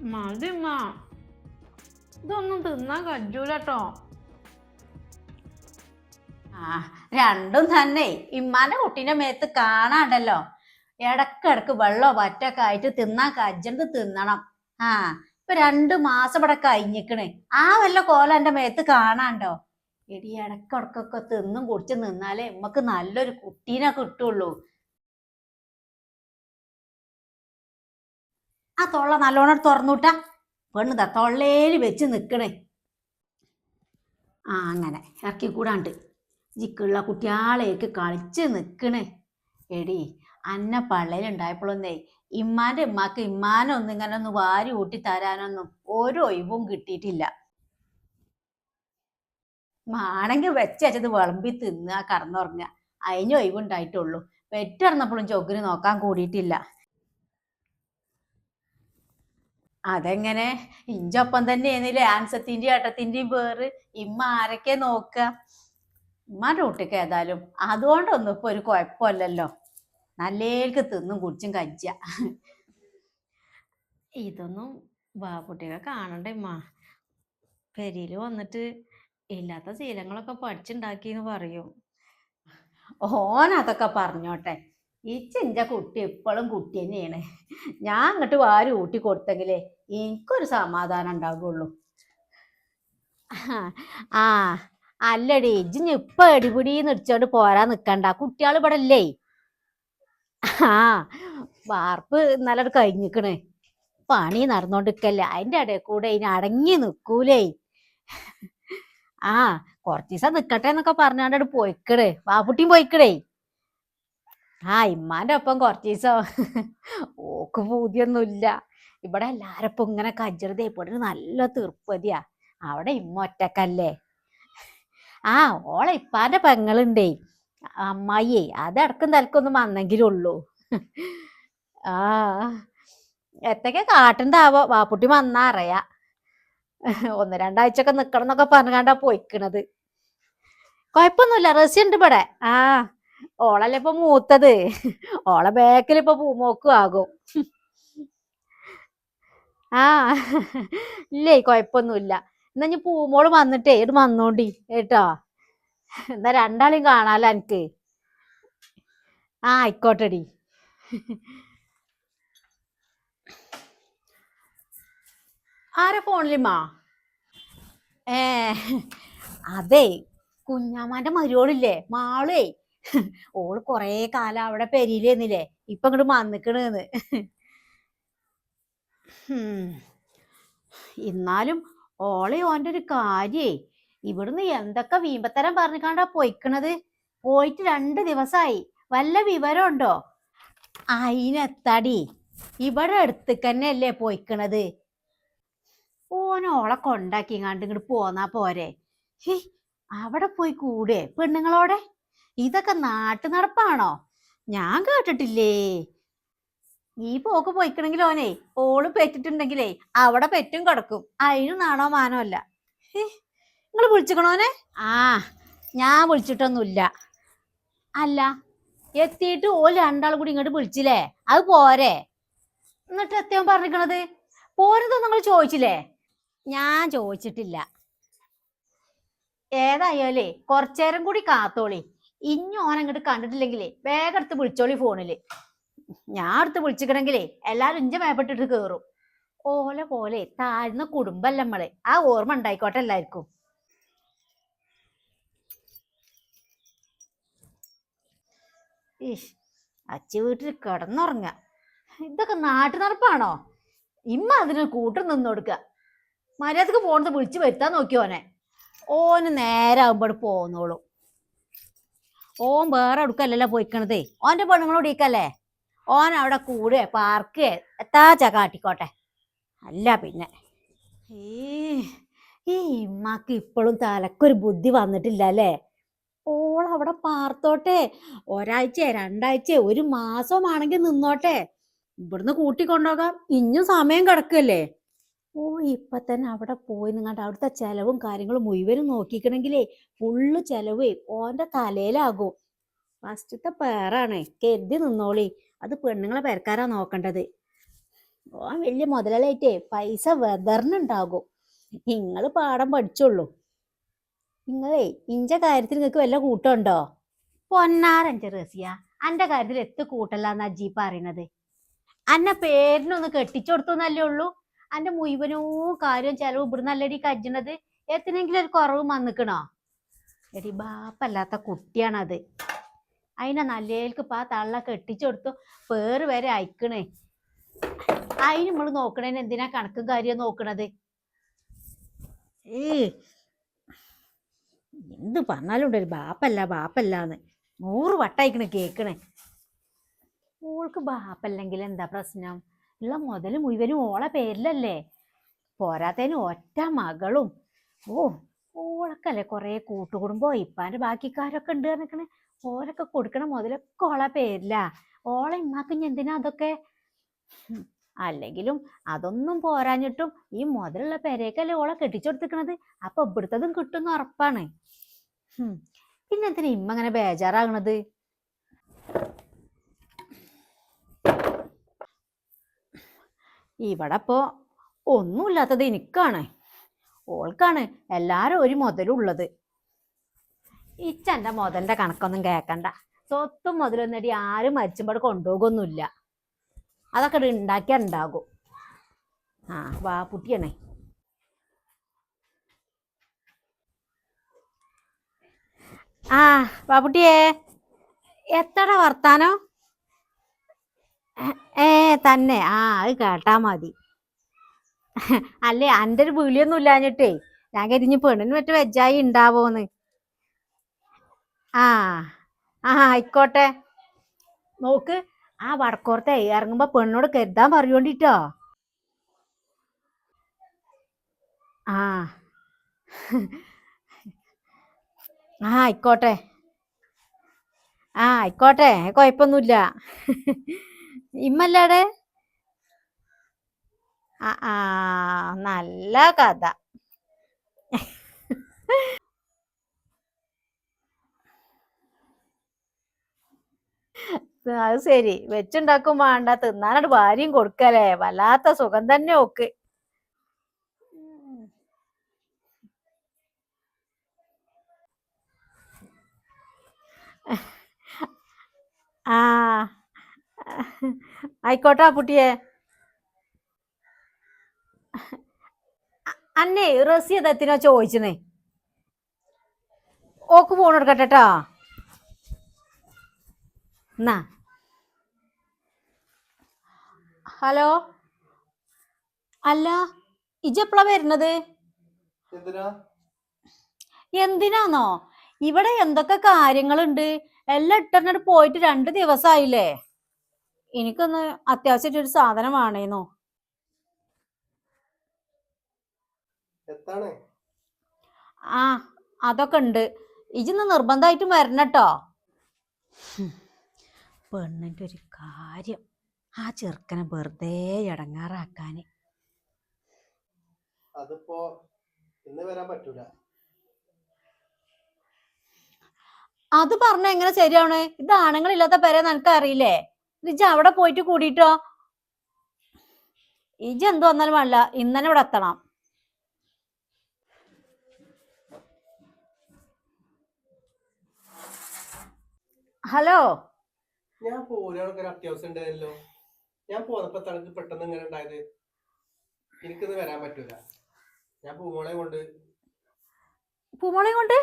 മതിമ്മ ഇതൊന്നും തിന്നാൻ കജൂലട്ടോ ആ രണ്ടും തന്നെ. ഇമ്മാന്റെ കുട്ടീന്റെ മേത്ത് കാണാണ്ടല്ലോ. ഇടക്കിടക്ക് വെള്ളോ വറ്റൊക്കെ ആയിട്ട് തിന്നാൻ കജ്ജണ്ട് തിന്നണം. ആ ഇപ്പൊ രണ്ടു മാസം ഇവിടെ കഴിഞ്ഞിക്കണ്. ആ വല്ല കോലം എന്റെ മേത്ത് കാണാണ്ടോ? എടി ഇടക്കിടക്കൊക്കെ തിന്നും കുടിച്ച് നിന്നാലേ നമുക്ക് നല്ലൊരു കുട്ടീനെ കിട്ടുള്ളൂ. ആ തൊള്ള നല്ലോണം പെണ്ണ് പെണ്ണുതാ തൊള്ളേൽ വെച്ച് നിൽക്കണേ ആ അങ്ങനെ. ഇറക്കി കൂടാണ്ട്. ജിക്കുള്ള കുട്ടിയാളേക്ക് കളിച്ച് നിൽക്കണേ എടി അന്ന പള്ളയിലുണ്ടായപ്പോഴൊന്നേ ഇമ്മാന്റെ ഉമ്മാക്ക് ഇമ്മാനൊന്നും ഇങ്ങനെ ഒന്ന് വാരി ഊട്ടി തരാനൊന്നും ഒരു ഒഴിവും കിട്ടിയിട്ടില്ല. ആണെങ്കിൽ വെച്ചത് വിളമ്പി തിന്നുക കടന്നുറങ്ങുക അതിന് ഒഴിവുണ്ടായിട്ടുള്ളൂ. പെറ്റിറന്നപ്പോഴും ചൊക്കിന് നോക്കാൻ കൂടിയിട്ടില്ല. അതെങ്ങനെ? ഇഞ്ചൊപ്പം തന്നെ ആയിരുന്നില്ലേ ആൻസത്തിന്റെയും ഏട്ടത്തിന്റെയും പേര്. ഇമ്മ ആരൊക്കെ നോക്കുക? ഇമ്മ ഡ്യൂട്ടിക്ക് ഏതായാലും. അതുകൊണ്ടൊന്നും ഇപ്പൊ ഒരു കുഴപ്പമില്ലല്ലോ. നല്ലേൽക്ക് തിന്നും കുടിച്ചും കജ്ജ ഇതൊന്നും ബാബുട്ടിയൊക്കെ കാണണ്ട ഇമ്മ. പെരിയിൽ വന്നിട്ട് ഇല്ലാത്ത ശീലങ്ങളൊക്കെ പഠിച്ചുണ്ടാക്കിന്ന് പറയും. ഓൻ അതൊക്കെ പറഞ്ഞോട്ടെ. ചിഞ്ച കുട്ടി ഇപ്പോഴും കുട്ടി തന്നെയാണ്. ഞാൻ അങ്ങോട്ട് വാരി ഊട്ടി കൊടുത്തെങ്കിലേ എനിക്കൊരു സമാധാനം ഉണ്ടാകുള്ളൂ ആ അല്ലടി ഇജ്ജിന് ഇപ്പൊ എടിപിടി നിടിച്ചോണ്ട് പോരാ നിക്കണ്ട. കുട്ടികൾ ഇവിടെ അല്ലേ ആ വാർപ്പ് ഇന്നലെ കഴിഞ്ഞിക്കണ്. പണി നടന്നോണ്ടിരിക്കല്ലേ. അതിന്റെ ഇടയിൽ കൂടെ ഇനി അടങ്ങി നിക്കൂലേ. ആ കുറച്ച് ദിവസം നിക്കട്ടെ എന്നൊക്കെ പറഞ്ഞാണ്ട് പോയിക്കടേ വാപ്പുട്ടിയും പോയിക്കടേ ആ ഇമ്മാന്റെ ഒപ്പം കുറച്ച് ദിവസം ഓക്ക് പൂതിയൊന്നുമില്ല ഇവിടെ എല്ലാരും ഇപ്പൊ ഇങ്ങനെ കജ്ജറുതെ ഇവിടെ നല്ല തീർപ്പതിയാ. അവിടെ ഇമ്മ ഒറ്റക്കല്ലേ? ആ ഓളെ ഇപ്പാന്റെ പെങ്ങളുണ്ടേ. അമ്മായിയെ അത് ഇടക്കും തലക്കൊന്നും വന്നെങ്കിലും ഉള്ളൂ ആ എത്തൊക്കെ കാട്ടുണ്ടാവോ? വാപ്പുട്ടി വന്നാ അറിയാ. ഒന്ന് രണ്ടാഴ്ച ഒക്കെ നിക്കണം എന്നൊക്കെ പറഞ്ഞാണ്ടാ പോയിക്കണത്. കൊഴപ്പൊന്നുമില്ല റസി ഇവിടെ. ആ. ഓളല്ലേ ഇപ്പൊ മൂത്തത്. ഓളെ ബാക്കിൽ ഇപ്പൊ പൂമോക്കും ആകും. ആ ഇല്ലേ കൊഴപ്പൊന്നുമില്ല എന്നാ ഞാൻ പൂമോൾ വന്നിട്ടേ ഇത് വന്നോണ്ടി കേട്ടോ. എന്നാ രണ്ടാളെയും കാണാലോ എനിക്ക് ആ ആയിക്കോട്ടെടി. ആരാ ഫോണിലിമ്മാ ഏ അതെ കുഞ്ഞാമാന്റെ മരുവോളില്ലേ മാളേ. ഓൾ കൊറേ കാലം അവിടെ പെരിയിലേന്നില്ലേ ഇപ്പൊ ഇങ്ങോട്ട് വന്നിക്കണെന്ന്. എന്നാലും ഓളെ ഓന്റെ ഒരു കാര്യേ ഇവിടുന്ന് എന്തൊക്കെ വീമ്പത്തരം പറഞ്ഞു പറഞ്ഞിക്കാണ്ടാ പോയിക്കണത്? പോയിട്ട് രണ്ട് ദിവസമായി വല്ല വിവരമുണ്ടോ അയിനെത്താടി. ഇവിടെ അടുത്തേക്ക് അല്ലേ പോയിക്കണത്? ഓനോളെ ഓളെ കണ്ട് ഇങ്ങോട്ട് പോന്നാ പോരെ. അവിടെ പോയി കൂടെ പെണ്ണുങ്ങളോടെ? ഇതൊക്കെ നാട്ടു നടപ്പാണോ ഞാൻ കേട്ടിട്ടില്ലേ. നീ പോക്ക് പോയിക്കണെങ്കിൽ ഓനെ ഓൾ പെറ്റിട്ടുണ്ടെങ്കിലേ അവിടെ പെറ്റും കിടക്കും. അതിനും നാണോ മാനോ അല്ല. നിങ്ങൾ വിളിച്ചിക്കണോനെ ആ ഞാൻ വിളിച്ചിട്ടൊന്നുമില്ല. അല്ല എത്തിയിട്ട് ഓൽ രണ്ടാൾ കൂടി ഇങ്ങോട്ട് വിളിച്ചില്ലേ? അത് പോരെ. എന്നിട്ട് എത്തിയാൻ പറഞ്ഞിക്കണത്? പോരതൊന്നും നിങ്ങൾ ചോദിച്ചില്ലേ? ഞാൻ ചോദിച്ചിട്ടില്ല. ഏതായാലേ കുറച്ചേരം കൂടി കാത്തോളി. ഇനി ഓൻ അങ്ങോട്ട് കണ്ടിട്ടില്ലെങ്കിലേ വേഗം എടുത്ത് വിളിച്ചോളി ഫോണിൽ. ഞാൻ അടുത്ത് വിളിച്ചിക്കണെങ്കിലേ എല്ലാരും ഇഞ്ച മേപ്പെട്ടിട്ട് കേറും. ഓല പോലെ താഴ്ന്ന കുടുംബല്ല നമ്മളെ. ആ ഓർമ്മ ഉണ്ടായിക്കോട്ടെ എല്ലാവർക്കും. അച്ചി വീട്ടിൽ കിടന്നുറങ്ങ. ഇതൊക്കെ നാട്ടു നടപ്പാണോ? ഇമ്മ അതിന് കൂട്ടം നിന്ന് കൊടുക്ക. മര്യാദയ്ക്ക് പോണത് വിളിച്ചു വരുത്താൻ നോക്കിയോനെ ഓനെ. നേരാകുമ്പോൾ പോന്നോളും. ഓൻ വേറെ എടുക്കല്ലല്ലോ പോയിക്കണതേ? ഓന്റെ പെണ്ണുങ്ങളോട് ഇരിക്കല്ലേ ഓൻ അവിടെ കൂടുക പാർക്ക് എത്താച്ച കാട്ടിക്കോട്ടെ. അല്ല പിന്നെ. ഈ ഈ ഇമ്മക്ക് ഇപ്പോഴും തലക്കൊരു ബുദ്ധി വന്നിട്ടില്ല അല്ലേ ഓൾ അവിടെ പാർത്തോട്ടെ. ഒരാഴ്ച രണ്ടാഴ്ച ഒരു മാസമാണെങ്കിൽ നിന്നോട്ടെ. ഇവിടുന്ന് കൂട്ടിക്കൊണ്ടുപോകാം ഇഞ്ഞും സമയം കിടക്കല്ലേ? ഓ ഇപ്പൊ തന്നെ അവിടെ പോയി നിങ്ങാണ്ട് അവിടുത്തെ ചെലവും കാര്യങ്ങളും മുഴുവനും നോക്കിക്കണെങ്കിലേ ഫുള്ള് ചെലവ് ഓന്റെ തലയിലാകും ഫസ്റ്റത്തെ പേറാണ്. കരുതി നിന്നോളി. അത് പെണ്ണുങ്ങളെ പേരക്കാരാ നോക്കേണ്ടത്. ഓൻ വലിയ മുതലാളിയായിട്ടേ പൈസ വെതറിനുണ്ടാകും നിങ്ങൾ പാഠം പഠിച്ചുള്ളൂ നിങ്ങളേ ഇഞ്ച കാര്യത്തിൽ നിങ്ങൾക്ക് വല്ല കൂട്ടമുണ്ടോ പൊന്നാരഞ്ച റസിയ അന്റെ കാര്യത്തിൽ എത്ത് കൂട്ടല്ലാന്നാ ജി പറയണത്. അന്നെ പേരിനൊന്ന് കെട്ടിച്ചു കൊടുത്തു എന്നല്ലേ ഉള്ളൂ. അന്റെ മുഴുവനോ കാര്യം ചെലവ് ഇവിടുന്ന് അല്ലടി കജ്ജണത്? എത്തിനെങ്കിലും ഒരു കുറവ് വന്നിക്കണോ? എടി ബാപ്പല്ലാത്ത കുട്ടിയാണത്. അതിനെ നല്ലേൽക്ക് ഇപ്പൊ ആ തള്ള കെട്ടിച്ചെടുത്തു പേര് വരെ അയക്കണേ. അതിന് നമ്മൾ നോക്കണേന് എന്തിനാ കണക്കും കാര്യം നോക്കണത്? ഏ എന്ത് പറഞ്ഞാലും ഉണ്ട് ഒരു ബാപ്പല്ല ബാപ്പല്ലാന്ന്. നൂറ് വട്ടായിക്കണേ കേക്കണേ. ഓൾക്ക് ബാപ്പല്ലെങ്കിൽ എന്താ പ്രശ്നം? ഉള്ള മുതലും മുഴുവനും ഓളെ പേരിലല്ലേ? പോരാത്തതിന് ഒറ്റ മകളും. ഓ ഓളക്കല്ലേ കൊറേ കൂട്ടുകുടുംബോ ഇപ്പാന്റെ ബാക്കിക്കാരൊക്കെ ഉണ്ട് പറഞ്ഞിക്കണ്. ഓരൊക്കെ കൊടുക്കണ മുതലൊക്കെ ഓളെ പേരിലാ. ഓളെ ഇമ്മാക്ക് എന്തിനാ അതൊക്കെ? അല്ലെങ്കിലും അതൊന്നും പോരാഞ്ഞിട്ടും ഈ മുതലുള്ള പെരേക്കല്ലേ ഓളെ കെട്ടിച്ചു കൊടുത്തിക്കണത് അപ്പൊ ഇവിടുത്തതും കിട്ടുന്ന ഉറപ്പാണ്. പിന്നെ എന്തിനാ ഇമ്മ അങ്ങനെ ബേജാറാകണത്? ഇവിടെ ഇപ്പോ ഒന്നുമില്ലാത്തത് എനിക്കാണ്. ഓൾക്കാണ് എല്ലാരും ഒരു മുതലുള്ളത്. ഇച്ചന്റെ മുതലിന്റെ കണക്കൊന്നും കേക്കണ്ട. സ്വത്തും മുതലൊന്നടി ആരും മരിച്ചുമ്പോൾ കൊണ്ടുപോകൊന്നുമില്ല. അതൊക്കെ ഇവിടെ ഉണ്ടാക്കിയാ ഉണ്ടാകും ആ വാ പുട്ടിയണേ. ആ ബാബുട്ടിയേ എത്ര വർത്താനോ? ഏ തന്നെ. ആ അത് കേട്ടാ മതി. അല്ലേ എന്റെ ഒരു വിളിയൊന്നും ഇല്ലാഞ്ഞിട്ടേ ഞാൻ കരിഞ്ഞ് പെണ്ണിന് മറ്റു വെജായി ഉണ്ടാവോന്ന്. ആ ആ ആയിക്കോട്ടെ. നോക്ക് ആ വടക്കോർത്തെ ഇറങ്ങുമ്പോ പെണ്ണോട് കരുതാൻ പറയോണ്ടിട്ടോ ആ. ആ ആയിക്കോട്ടെ. ആ ആയിക്കോട്ടെ കുഴപ്പമൊന്നുമില്ല. ഇമ്മല്ലാടെ? ആ നല്ല കഥ. അത് ശരി. വെച്ചുണ്ടാക്കും വേണ്ട. തിന്നാനോട് ഭാര്യയും കൊടുക്കലേ വല്ലാത്ത സുഖം തന്നെ ഓക്ക്. ആ. ആയിക്കോട്ടെ കുട്ടിയെ അന്നേ റസി എത്തിനോ ചോദിച്ചണേ ഓക്ക് ഫോൺ എടുക്കട്ടെട്ടാ. എന്നാ. ഹലോ? അല്ല ഇജെപ്പളാ വരുന്നത്? എന്തിനാ? എന്തിനാന്നോ? ഇവിടെ എന്തൊക്കെ കാര്യങ്ങളുണ്ട്? എല്ലാം ഇട്ടറിനോട് പോയിട്ട് രണ്ട് ദിവസമായില്ലേ എനിക്കൊന്ന് അത്യാവശ്യമായിട്ട് ഒരു സാധനം വേണേന്നോ? എത്താണ്? ആ അതൊക്കെ ഉണ്ട്. ഇജിന്ന് നിർബന്ധമായിട്ടും വരണട്ടോ. പെണ്ണിന്റെ ഒരു കാര്യം. ആ ചെറുക്കനെ വെറുതെ ഇടങ്ങാറാക്കാന് അതിപ്പോ ഇന്ന് വരാൻ പറ്റൂല. അത് പറഞ്ഞ എങ്ങനെ ശരിയാണ് ഇത് ആണുങ്ങളില്ലാത്ത പേരെ നിനക്ക് അറിയില്ലേ ഇജ് അവിടെ പോയിട്ട് കൂടിയിട്ടോ ഇജ് എന്ത് വന്നാലും വേണ്ട. ഇന്നലെ ഇവിടെ എത്തണം. ഹലോ? ഞാൻ ഒരു അത്യാവശ്യം ഉണ്ടായല്ലോ. ഞാൻ പോന്നപ്പോ തണുത്ത് പെട്ടെന്ന് ഇങ്ങനെ ഉണ്ടായത്. എനിക്കത് വരാൻ പറ്റൂല. ഞാൻ പൂമോളെ കൊണ്ട്. പൂമോളെ കൊണ്ട്?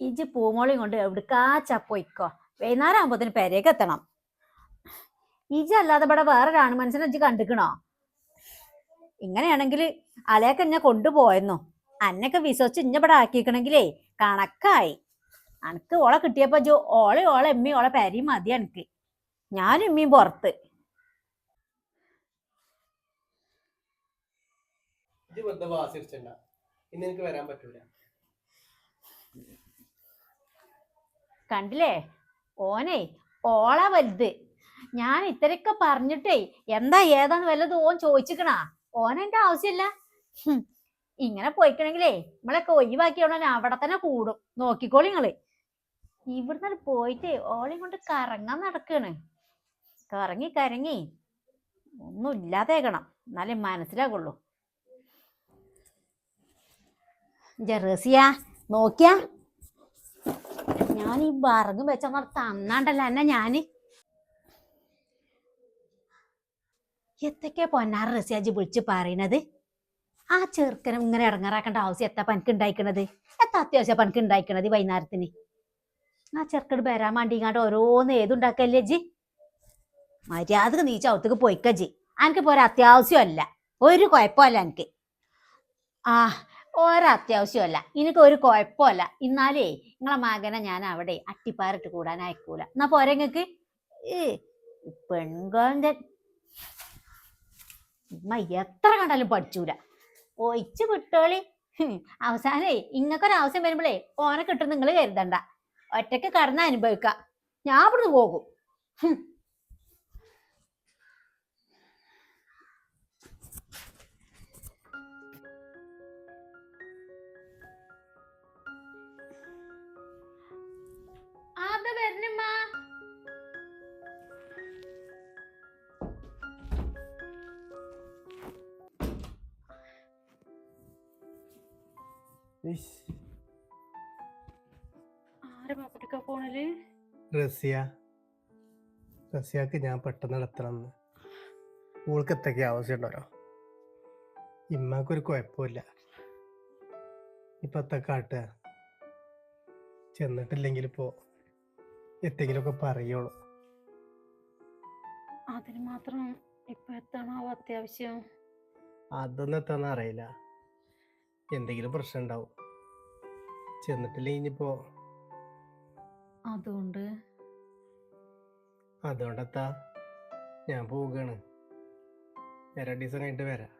ഇജ് പൂമോളെ കൊണ്ട് എവിടുക്കാ ചപ്പോയിക്കോ വൈകുന്നേരം ആകുമ്പോത്തിന് പെരേക്ക് എത്തണം. ഇജ് അല്ലാതെ ഇവിടെ വേറെ ആണ് മനുഷ്യനെ ഇജ് കണ്ടിക്കണോ? ഇങ്ങനെയാണെങ്കിൽ അലയൊക്കെ എന്നെ കൊണ്ടുപോയെന്നു? അന്നൊക്കെ വിശ്വസിച്ച് ഇഞ്ഞ ഇവിടെ ആക്കിക്കണെങ്കിലേ കണക്കായി. അനക്ക് ഓളെ കിട്ടിയപ്പോ ജോ ഓളെ ഓളെ എമ്മി ഓളെ പേരി മതി എനിക്ക് ഞാനും എമ്മിയും പുറത്ത്. ഇന്ന് കണ്ടില്ലേ? ഓനെ ഓളാ വലുത്. ഞാൻ ഇത്രയൊക്കെ പറഞ്ഞിട്ടേ എന്താ ഏതാന്ന് വല്ലത് ഓൻ ചോദിച്ചിക്കണാ? ഓനെന്റെ ആവശ്യമില്ല ഇങ്ങനെ പോയിക്കണെങ്കിലേ നമ്മളൊക്കെ ഒഴിവാക്കിയോളെ അവിടെ തന്നെ കൂടും. നോക്കിക്കോളി നിങ്ങൾ. ഇവിടുന്ന് പോയിട്ട് ഓളെയും കൊണ്ട് കറങ്ങാൻ നടക്കാണ്. കറങ്ങി കരങ്ങി. ഒന്നും ഇല്ലാതേക്കണം എന്നാലേ മനസ്സിലാകുള്ളൂ ജെറസിയ നോക്കിയാ. ഞാൻ ഈ വറകും വെച്ചാൽ തന്നാണ്ടല്ല എന്നെ ഞാൻ. എത്തൊക്കെ പൊന്നാറ് റസിയാജി വിളിച്ച് പറയണത്? ആ ചെറുക്കനും ഇങ്ങനെ ഇറങ്ങാറാക്കേണ്ട ആവശ്യം എത്താ പനിക്ക് ഉണ്ടായിക്കണത് എത്താ അത്യാവശ്യം പനിക്ക് ഉണ്ടായിക്കണത് ഈ വൈകുന്നേരത്തിന്? ആ ചെറുക്കട് വരാൻ വേണ്ടിങ്ങാണ്ട് ഓരോന്ന് ഏതുണ്ടാക്കല്ലേ ജി മര്യാദയ്ക്ക് നീ ചവിത്തേക്ക് പോയിക്ക ജി എനിക്ക് ഇപ്പോൾ ഒരത്യാവശ്യമല്ല ഒരു കുഴപ്പമല്ല എനിക്ക് ആ ഒരത്യാവശ്യമല്ല എനിക്ക് ഒരു കുഴപ്പമല്ല എന്നാലേ നിങ്ങളെ മകനെ ഞാൻ അവിടെ അട്ടിപ്പാറിട്ട് കൂടാൻ അയക്കൂല. എന്നാ പോരെ നിങ്ങക്ക് ഏ പെൺകോന്റെ ഉമ്മ എത്ര കണ്ടാലും പഠിച്ചൂല. ഒഴിച്ചു വിട്ടോളി. അവസാനേ ഇങ്ങക്കൊരു ആവശ്യം വരുമ്പോഴേ ഓനെ കിട്ടും നിങ്ങൾ കരുതണ്ട. ഒറ്റയ്ക്ക് കടന്ന് അനുഭവിക്ക. ഞാൻ ഇവിടുന്ന് പോകും. ഫോണിൽ റസിയ. റസിയാക്ക് ഞാൻ പെട്ടെന്ന് നടത്തണമെന്ന് ഓൾക്ക് എത്തൊക്കെ ആവശ്യമുണ്ടോ ഇമ്മക്കൊരു കുഴപ്പമില്ല. ഇപ്പൊ എത്ത കാട്ടുക ചെന്നിട്ടില്ലെങ്കിൽ ഇപ്പോ എന്തെങ്കിലുമൊക്കെ പറയുള്ളൂ. അതിന് മാത്രം ഇപ്പൊ എത്താണോ? അത്യാവശ്യം. അതൊന്നും എത്താന്ന് അറിയില്ല. എന്തെങ്കിലും പ്രശ്നം ഉണ്ടാവും. ചെന്നിട്ടില്ല ഇനിയിപ്പോ? അതുകൊണ്ട്. അതുകൊണ്ടെത്താ ഞാൻ പോവുകയാണ്. രണ്ട് ദിവസം കഴിഞ്ഞിട്ട് വരാം.